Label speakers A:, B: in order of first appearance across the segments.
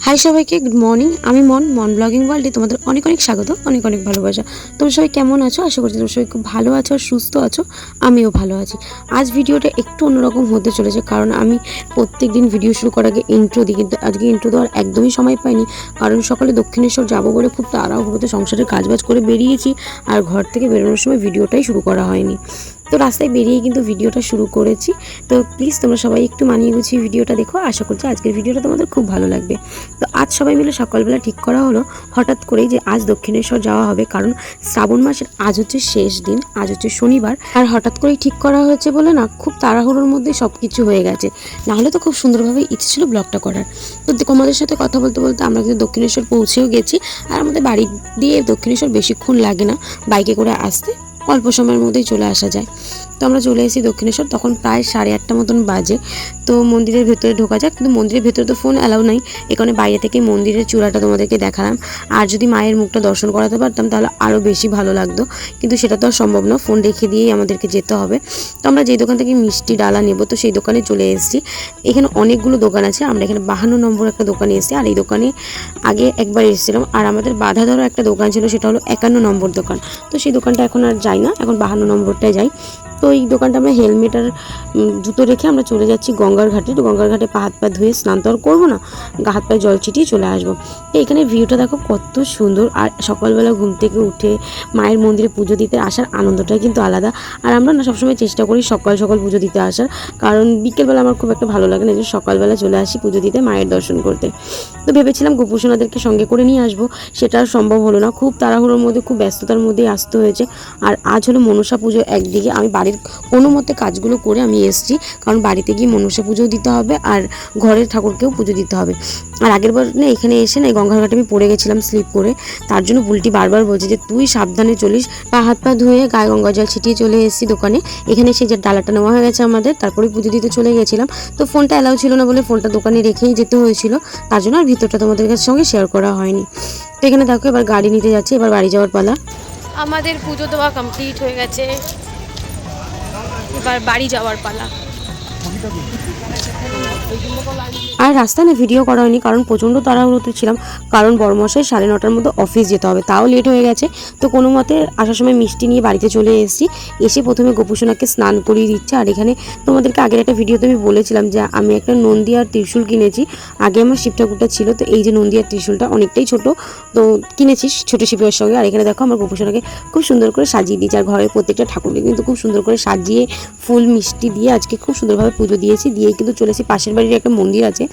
A: High সবাইকে good morning আমি মন মন ব্লগিং ওয়ার্ল্ডে তোমাদের অনেক অনেক স্বাগত, অনেক অনেক ভালোবাসা। তোমরা সবাই কেমন আছো? আশা করছি তোমরা সবাই খুব ভালো আছো সুস্থ আছো। আমিও ভালো আছি। আজ ভিডিওটা একটু অন্যরকম হতে চলেছে কারণ আমি প্রত্যেক দিন ভিডিও শুরু করার আগে ইন্ট্রো দিই, কিন্তু আজকে ইন্ট্রো দেওয়ার একদমই সময় পাইনি। কারণ সকালে দক্ষিণেশ্বর যাব বলে খুব তাড়াহুড়োতে সংসারের কাজবাজ করে বেরিয়েছি আর ঘর থেকে বেরোনোর সময় ভিডিওটাই শুরু করা হয়নি। তো রাস্তায় বেরিয়ে কিন্তু ভিডিওটা শুরু করেছি। তো প্লিজ তোমরা সবাই একটু মানিয়ে গুছিয়ে ভিডিওটা দেখো। আশা করছি আজকের ভিডিওটা তোমাদের খুব ভালো লাগবে। তো আজ সবাই মিলে সকালবেলা ঠিক করা হলো। হঠাৎ করেই যে আজ দক্ষিণেশ্বর যাওয়া হবে, কারণ শ্রাবণ মাসের আজ হচ্ছে শেষ দিন, আজ হচ্ছে শনিবার। আর হঠাৎ করেই ঠিক করা হয়েছে বলে না, খুব তাড়াহুড়োর মধ্যে সব কিছু হয়ে গেছে। নাহলে তো খুব সুন্দরভাবে ইচ্ছে ছিল ব্লগটা করার। তো তোমাদের সাথে কথা বলতে বলতে আমরা কিন্তু দক্ষিণেশ্বর পৌঁছেও গেছি। আর আমাদের বাড়ি দিয়ে দক্ষিণেশ্বর বেশিক্ষণ লাগে না বাইকে করে আসতে। অল্প সময়ের মধ্যেই চলে আসা যায়। তো আমরা চলে এসেছি দক্ষিণেশ্বর, তখন প্রায় সাড়ে আটটা মতন বাজে। তো মন্দিরের ভেতরে ঢোকা যাক, কিন্তু মন্দিরের ভেতরে তো ফোন অ্যালাউ নাই এখানে বাইরে থেকে মন্দিরের চূড়াটা তোমাদেরকে দেখালাম। আর যদি মায়ের মুখটা দর্শন করাতে পারতাম, তাহলে আরও বেশি ভালো লাগতো। কিন্তু সেটা তো আর সম্ভব না ফোন রেখে দিয়েই আমাদেরকে যেতে হবে। তো আমরা যেই দোকান থেকে মিষ্টি ডালা নেব, তো সেই দোকানে চলে এসেছি। এখানে অনেকগুলো দোকান আছে, আমরা এখানে বাহান্ন নম্বর একটা দোকানে এসেছি, আর এই দোকানে আগে একবার এসেছিলাম। আর আমাদের বাধা ধরো একটা দোকান ছিল, সেটা হলো একান্ন নম্বর দোকান। তো সেই দোকানটা এখন আর যাই না, এখন বাহান্ন নম্বরটায় যাই। তো এই দোকানটা আমরা হেলমেট আর জুতো রেখে আমরা চলে যাচ্ছি গঙ্গার ঘাটে। তো গঙ্গার ঘাটে পা হাত পা ধুয়ে স্নান তো আর করব না হাত পায়ে জল ছিটিয়ে চলে আসব। তো এখানে ভিউটা দেখো কত সুন্দর। আর সকালবেলা ঘুম থেকে উঠে মায়ের মন্দিরে পুজো দিতে আসার আনন্দটাই কিন্তু আলাদা। আর আমরা না সবসময় চেষ্টা করি সকাল সকাল পুজো দিতে আসার। কারণ বিকেলবেলা আমার খুব একটা ভালো লাগে না যে সকালবেলা চলে আসি পুজো দিতে মায়ের দর্শন করতে। তো ভেবেছিলাম গোপুসোনাদেরকে সঙ্গে করে নিয়ে আসব। সেটা সম্ভব হলো না। খুব তাড়াহুড়োর মধ্যে, খুব ব্যস্ততার মধ্যেই আসতে হয়েছে। আর আজ হলো মনসা পুজো একদিকে। আমি বাড়ির কোনো মতে কাজগুলো করে আমি এসেছি, কারণ বাড়িতে গিয়ে মনসা পুজোও দিতে হবে আর ঘরের ঠাকুরকেও পুজো দিতে হবে। আর আগের বার না এখানে এসে না গঙ্গার আমি পড়ে গেছিলাম স্লিপ করে, তার জন্য বুলটি বারবার বলছে যে তুই সাবধানে চলিস, পা হাত পা ধুয়ে গায়ে গঙ্গা জল ছিটিয়ে চলে এসেছি দোকানে। এখানে সেই যে ডালাটা নেওয়া হয়ে গেছে আমাদের, তারপরে পুজো দিতে চলে গেছিলাম। তো ফোনটা অ্যালাউ ছিল না বলে ফোনটা দোকানে রেখেই যেতে হয়েছিল, তার জন্য আর ভিতরটা তোমাদের কাছে সঙ্গে শেয়ার করা হয়নি। তো এখানে দেখো এবার গাড়ি নিতে যাচ্ছে, এবার বাড়ি যাওয়ার পালা।
B: আমাদের পুজো দেওয়া কমপ্লিট হয়ে গেছে। এবার বাড়ি যাওয়ার পালা।
A: আর রাস্তায় না ভিডিও করা হয়নি, কারণ প্রচণ্ড তাড়াহুড়োতে ছিলাম। কারণ বড়মশাই সাড়ে নটার মধ্যে অফিস যেতে হবে। তাও লেট হয়ে গেছে। তো কোনো মতে আসার সময় মিষ্টি নিয়ে বাড়িতে চলে এসেছি। এসে প্রথমে গোপুসোনাকে স্নান করিয়ে দিচ্ছে। আর এখানে তোমাদেরকে আগের একটা ভিডিওতে আমি বলেছিলাম যে, আমি একটা নন্দী আর ত্রিশূল কিনেছি। আগে আমার শিব ঠাকুরটা ছিল, তো এই যে নন্দী আর ত্রিশূলটা অনেকটাই ছোট, তো কিনেছি ছোটো শিবের সঙ্গে। আর এখানে দেখো আমার গোপুসোনাকে খুব সুন্দর করে সাজিয়ে দিয়েছি। আর ঘরের প্রত্যেকটা ঠাকুরকে কিন্তু খুব সুন্দর করে সাজিয়ে ফুল মিষ্টি দিয়ে আজকে খুব সুন্দরভাবে পুজো দিয়েছি। দিয়ে কিন্তু চলেছি পাশের বাড়ির একটা মন্দির আছে,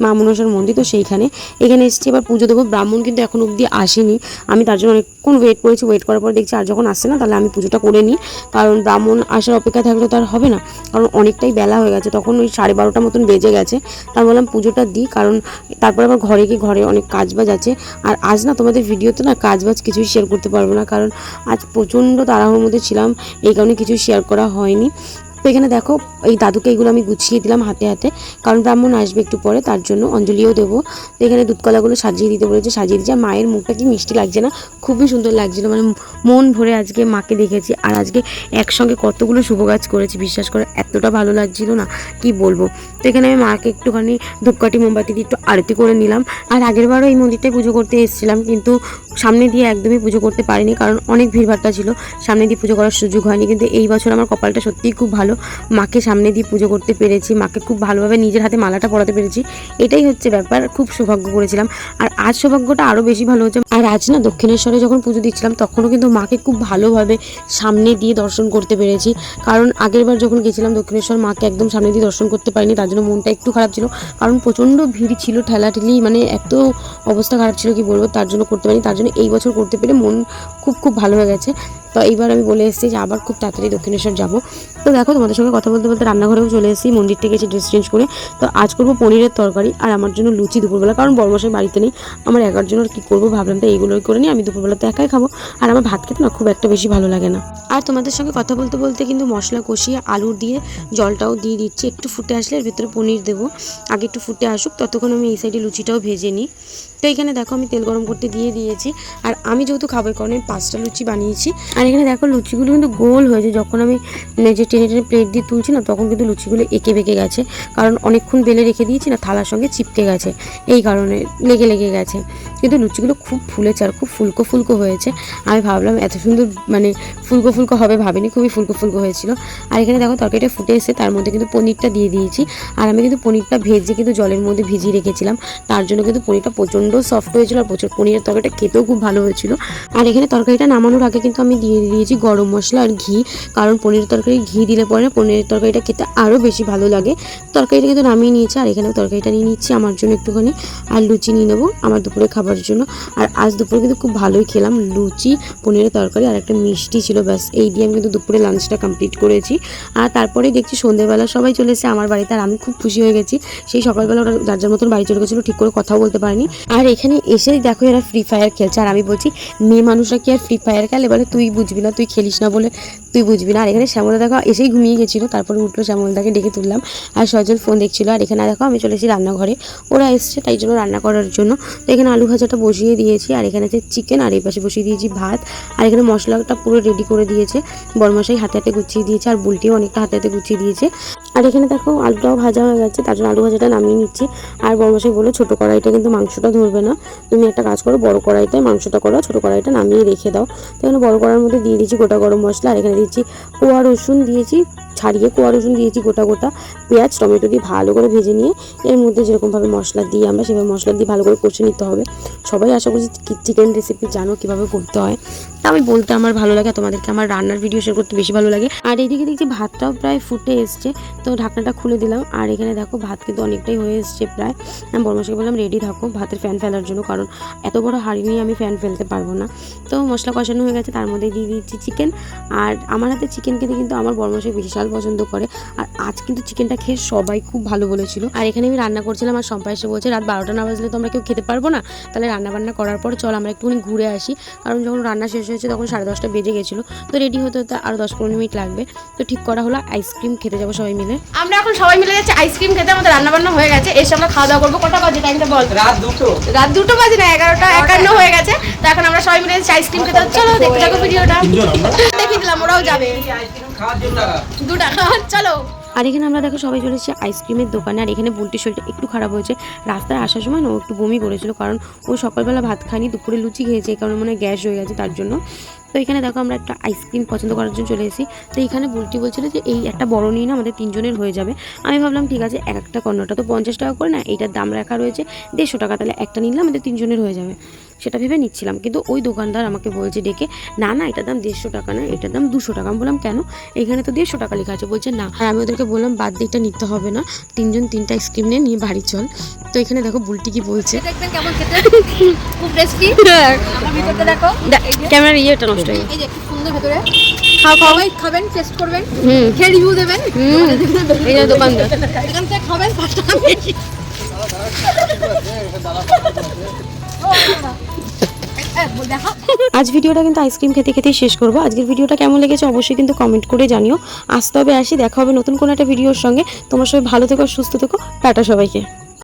A: মা মনসার মন্দির, তো সেইখানে। এখানে এসেছি, এবার পুজো দেবো। ব্রাহ্মণ কিন্তু এখন অবধি আসেনি। আমি তার জন্য অনেকক্ষণ ওয়েট করেছি। ওয়েট করার পর দেখছি আর যখন আসছে না, তাহলে আমি পুজোটা করে নিই। কারণ ব্রাহ্মণ আসার অপেক্ষা থাকলে তো আর হবে না। কারণ অনেকটাই বেলা হয়ে গেছে। তখন ওই সাড়ে বারোটার মতন বেজে গেছে। তার বললাম পুজোটা দিই। কারণ তারপর আবার ঘরে গিয়ে ঘরে অনেক কাজবাজ আছে। আর আজ না, তোমাদের ভিডিওতে না কাজবাজ কিছুই শেয়ার করতে পারব না। কারণ আজ প্রচণ্ড তাড়াহুড়োর মধ্যে ছিলাম। এই কারণে কিছুই শেয়ার করা হয়নি। এখানে দেখো, এই দাদুকে এইগুলো আমি গুছিয়ে দিলাম হাতে হাতে, কারণ ব্রাহ্মণ আসবে একটু পরে, তার জন্য অঞ্জলিও দেবো। তো এখানে দুধকলাগুলো সাজিয়ে দিতে বলেছে, সাজিয়ে আর মায়ের মুখটা কি মিষ্টি লাগছে না, খুবই সুন্দর লাগছিল মানে মন ভরে আজকে মাকে দেখেছি। আর আজকে একসঙ্গে কতগুলো শুভ কাজ করেছি, বিশ্বাস করে, এতটা ভালো লাগছিল না, কি বলব। তো এখানে আমি মাকে একটুখানি ধূপকাঠি, মোমবাতি দিয়ে একটু আরতি করে নিলাম। আর আগেরবারও এই মন্দিরটায় পুজো করতে এসেছিলাম, কিন্তু সামনে দিয়ে একদমই পুজো করতে পারিনি, কারণ অনেক ভিড়ভাট্টা ছিল। সামনে দিয়ে পুজো করার সুযোগ হয়নি, কিন্তু এই বছর আমার কপালটা সত্যিই খুব ভালো। মাকে সামনে দিয়ে পুজো করতে পেরেছি, মাকে খুব ভালোভাবে নিজের হাতে মালাটা পরাতে পেরেছি। এটাই হচ্ছে ব্যাপার, খুব সৌভাগ্য করেছিলাম। আর আজ সৌভাগ্যটা আরও বেশি ভালো হচ্ছে। আর আজ না দক্ষিণেশ্বরে যখন পুজো দিচ্ছিলাম, তখনও কিন্তু মাকে খুব ভালোভাবে সামনে দিয়ে দর্শন করতে পেরেছি। কারণ আগেরবার যখন গেছিলাম দক্ষিণেশ্বর, মাকে একদম সামনে দিয়ে দর্শন করতে পারিনি, তার জন্য মনটা একটু খারাপ ছিল। কারণ প্রচণ্ড ভিড় ছিল, ঠেলাঠেলি মানে এত অবস্থা খারাপ ছিল কি বলব, তার জন্য করতে পারিনি। তার জন্য এই বছর করতে পেরে মন খুব খুব ভালো হয়ে গেছে। তো এইবার আমি বলে এসেছি যে আবার খুব তাড়াতাড়ি দক্ষিণেশ্বর যাব। তো দেখো তোমাদের সঙ্গে কথা বলতে বলতে রান্নাঘরেও চলে এসেছি মন্দির থেকে এসে ড্রেস চেঞ্জ করে। তো আজ করব পনিরের তরকারি আর আমার জন্য লুচি দুপুরবেলা, কারণ বড়মশাই বাড়িতে নেই। আমার একার জন্য আর কী করব, ভাবলাম তো এইগুলোই করে নিই, আমি দুপুরবেলা তো একাই খাব। আর আমার ভাত খেতে না খুব একটা বেশি ভালো লাগে না। আর তোমাদের সঙ্গে কথা বলতে বলতে কিন্তু মশলা কষিয়ে আলু দিয়ে জলটাও দিয়ে দিচ্ছি, একটু ফুটে আসলে এর ভিতরে পনির দেবো। আগে একটু ফুটে আসুক, ততক্ষণ আমি এই সাইডে লুচিটাও ভেজে নিই। তো এখানে দেখো আমি তেল গরম করতে দিয়ে দিয়েছি। আর আমি যেহেতু খাবার কারণে পাঁচটা লুচি বানিয়েছি, আর এখানে দেখো লুচিগুলো কিন্তু গোল হয়েছে। যখন আমি যে টেনে টেনে প্লেট দিয়ে তুলছি না, তখন কিন্তু লুচিগুলো এঁকে বেঁকে গেছে। কারণ অনেকক্ষণ বেলে রেখে দিয়েছি না, থালার সঙ্গে চিপকে গেছে। এই কারণে লেগে লেগে গেছে। কিন্তু লুচিগুলো খুব ফুলেছে আর খুব ফুলকো ফুলকো হয়েছে। আমি ভাবলাম এত সুন্দর মানে ফুলকো ফুলকো হবে ভাবিনি, খুবই ফুলকো ফুলকো হয়েছিল। আর এখানে দেখো তরকারিটা ফুটে এসে তার মধ্যে কিন্তু পনিরটা দিয়ে দিয়েছি। আর আমি কিন্তু পনিরটা ভেজে কিন্তু জলের মধ্যে ভিজিয়ে রেখেছিলাম। তার জন্য কিন্তু পনিরটা প্রচণ্ড সফট হয়েছিল আর প্রচুর পনিরের তরকারিটা খেতেও খুব ভালো হয়েছিল। আর এখানে তরকারিটা নামানোর আগে কিন্তু আমি দিয়ে দিয়েছি গরম মশলা আর ঘি। কারণ পনিরের তরকারি ঘি দিলে পরে পনিরের তরকারিটা খেতে আরও বেশি ভালো লাগে। তরকারিটা কিন্তু নামিয়ে নিয়েছি আর এখানে তরকারিটা নিয়ে নিচ্ছি আমার জন্য একটুখানি। আর লুচি নিয়ে নেব আমার দুপুরে খাবার জন্য। আর আজ দুপুরে কিন্তু খুব ভালোই খেলাম লুচি, পনিরের তরকারি আর একটা মিষ্টি ছিল ব্যাস। এই দিয়ে আমি কিন্তু দুপুরে লাঞ্চটা কমপ্লিট করেছি। আর তারপরে দেখছি সন্ধ্যেবেলা সবাই চলে এসেছে আমার বাড়িতে আর আমি খুব খুশি হয়ে গেছি। সেই সকালবেলা ওরা যার যার মতন বাড়ি চলে গেছিল ঠিক করে কথাও বলতে পারিনি। আর এখানে এসেই দেখো এরা ফ্রি ফায়ার খেলছে। আর আমি বলছি, মেয়ে মানুষরা কি আর ফ্রি ফায়ার খেলে? বলে, তুই বুঝবি না, তুই খেলিস না বলে তুই বুঝবি না। আর এখানে শ্যামলা দেখো, এসেই ঘুমিয়ে গেছিল। তারপরে উঠল শ্যামলদাকে ডেকে তুললাম। আর সজল ফোন দেখছিলো। আর এখানে দেখো, আমি চলে এসেছি রান্নাঘরে। ওরা এসছে তাই জন্য রান্না করার জন্য। তো এখানে আলু ভাজাটা বসিয়ে দিয়েছি। আর এখানে আছে চিকেন আর এই পাশে বসিয়ে দিয়েছি ভাত। আর এখানে মশলাটা পুরো রেডি করে দিয়েছে। বরমশাই হাতে হাতে গুছিয়ে দিয়েছে, আর বুলটিও অনেকটা হাতে হাতে গুছিয়ে দিয়েছে। আর এখানে দেখো, আলুটাও ভাজা হয়ে গেছে। তার জন্য আলু ভাজাটা নামিয়ে নিচ্ছি। আর বরমশাই বলে ছোটো কড়াইটা কিন্তু মাংসটা ধরবে না। তুমি একটা কাজ করো, বড় কড়াইতে মাংসটা করো ছোটো কড়াইটা নামিয়ে রেখে দাও। তো এখানে বড় কড়াইয়ের মধ্যে দিয়ে দিয়েছি গোটা গরম মশলা। আর এখানে দিয়েছি, কোয়া রসুন দিয়েছি, ছাড়িয়ে কোয়া রসুন দিয়েছি গোটা গোটা, পেঁয়াজ, টমেটো দিয়ে ভালো করে ভেজে নিয়ে, এর মধ্যে যেরকমভাবে মশলা দিয়ে আমরা, সেভাবে মশলা দিয়ে ভালো করে কষে নিতে হবে। সবাই আশা করছি চিকেন রেসিপি জানো কীভাবে করতে হয়। আমি বলতে আমার ভালো লাগে তোমাদেরকে আমার রান্নার ভিডিও শেয়ার করতে বেশি ভালো লাগে। আর এইদিকে দেখছি ভাতটাও প্রায় ফুটে এসছে, তো ঢাকনাটা খুলে দিলাম। আর এখানে দেখো, ভাত কিন্তু অনেকটাই হয়ে এসছে প্রায়। আমি বর্মাশাকে বললাম রেডি থাকো, ভাতের ফ্যান ফেলার জন্য, কারণ এত বড় হাঁড়ি নিয়ে আমি ফ্যান ফেলতে পারব না। তো মশলা কষানো হয়ে গেছে, তার মধ্যে দিয়ে দিচ্ছি চিকেন আর আমার হাতে চিকেন খেতে কিন্তু আমার বর্মাশাই বিশাল পছন্দ করে। আর আজ কিন্তু চিকেনটা খেয়ে সবাই খুব ভালো বলেছিল। আর এখানে আমি রান্না করছিলাম, আর সম্পাই এসে বলছে, রাত বারোটা না বাজলে তো আমরা কেউ খেতে পারব না? তাহলে রান্না বান্না করার পর চল, আমরা একটুখানি ঘুরে আসি। কারণ যখন রান্না শেষ হয়েছে তখন সাড়ে দশটা বেজে গেছিল। তো রেডি হতে হতে আরও দশ পনেরো মিনিট লাগবে। তো ঠিক করা হলো আইসক্রিম খেতে যাব সবাই মিলে।
B: আমরা এখন সবাই মিলে যাচ্ছি আইসক্রিম খেতে আমাদের রান্না বান্না হয়ে গেছে। এসে আমরা খাওয়া দাওয়া করব। কটা বাজে টাইমটা বল?
C: রাত দুটো।
B: রাত দুটো বাজে না এগারোটা একান্ন হয়ে গেছে। তো এখন আমরা সবাই মিলে যাচ্ছি আইসক্রিম খেতে। চলো দেখতে থাকো ভিডিওটা দেখিয়ে দিলাম ওরাও যাবে।
C: আইসক্রিম খাওয়ার জন্য
B: দু টাকা চলো।
A: আর এখানে আমরা দেখো সবাই চলে এসেছি আইসক্রিমের দোকানে। আর এখানে বুলটির শরীরটা একটু খারাপ হয়েছে। রাস্তায় আসার সময় না ও একটু বমি করেছিল কারণ ও সকালবেলা ভাত খায়নি, দুপুরে লুচি খেয়েছে, এই কারণে মনে হয় গ্যাস হয়ে গেছে তার জন্য। তো এখানে দেখো আমরা একটা আইসক্রিম পছন্দ করার জন্য চলে এসেছি। তো এখানে বুলটি বলছিল যে এই একটা বড় নিয়ে না আমাদের তিনজনের হয়ে যাবে। আমি ভাবলাম, ঠিক আছে, এক একটা কর্ণটা তো পঞ্চাশ টাকা করে না, এইটার দাম রাখা রয়েছে দেড়শো টাকা, তাহলে একটা নিলে আমাদের তিনজনের হয়ে যাবে। সেটা ভেবে নিচ্ছিলাম। কিন্তু ওই দোকানদার আমাকে বলছে ডেকে না না এটার দাম দেড়শো টাকা না এটার দাম দুশো টাকা। আমি বললাম কেন? এখানে তো দেড়শো টাকা লেখা আছে। বলছে না। আর আমি ওদেরকে বললাম বাদ দিয়ে এটা নিতে হবে না। তিনজন তিনটা আইসক্রিম নিয়ে নিয়ে বাড়ি চল। তো এখানে দেখো বুলটি কি বলছে।
D: দেখবেন কেমন খেতে? খুব টেস্টি আমার ভিতরটা দেখো।
A: ক্যামেরার ইয়েটা নষ্ট হয়ে
D: এই সুন্দর ভেতরে। খাও সবাই খাবেন টেস্ট করবেন।
A: হুম।
D: খেয়ে রিভিউ দেবেন।
A: এই যে দোকানদার।
D: এখান থেকে খাবেন পাঁচ টাকা বেশি দেখা
A: আজ ভিডিওটা কিন্তু আইসক্রিম খেতে খেতেই শেষ করব। আজকের ভিডিওটা কেমন লেগেছে অবশ্যই কিন্তু কমেন্ট করে জানিও। আসতে হবে আসি, দেখা হবে নতুন কোনো একটা ভিডিওর সঙ্গে। তোমার সবাই ভালো থেকো, সুস্থ থেকো। টাটা সবাইকে।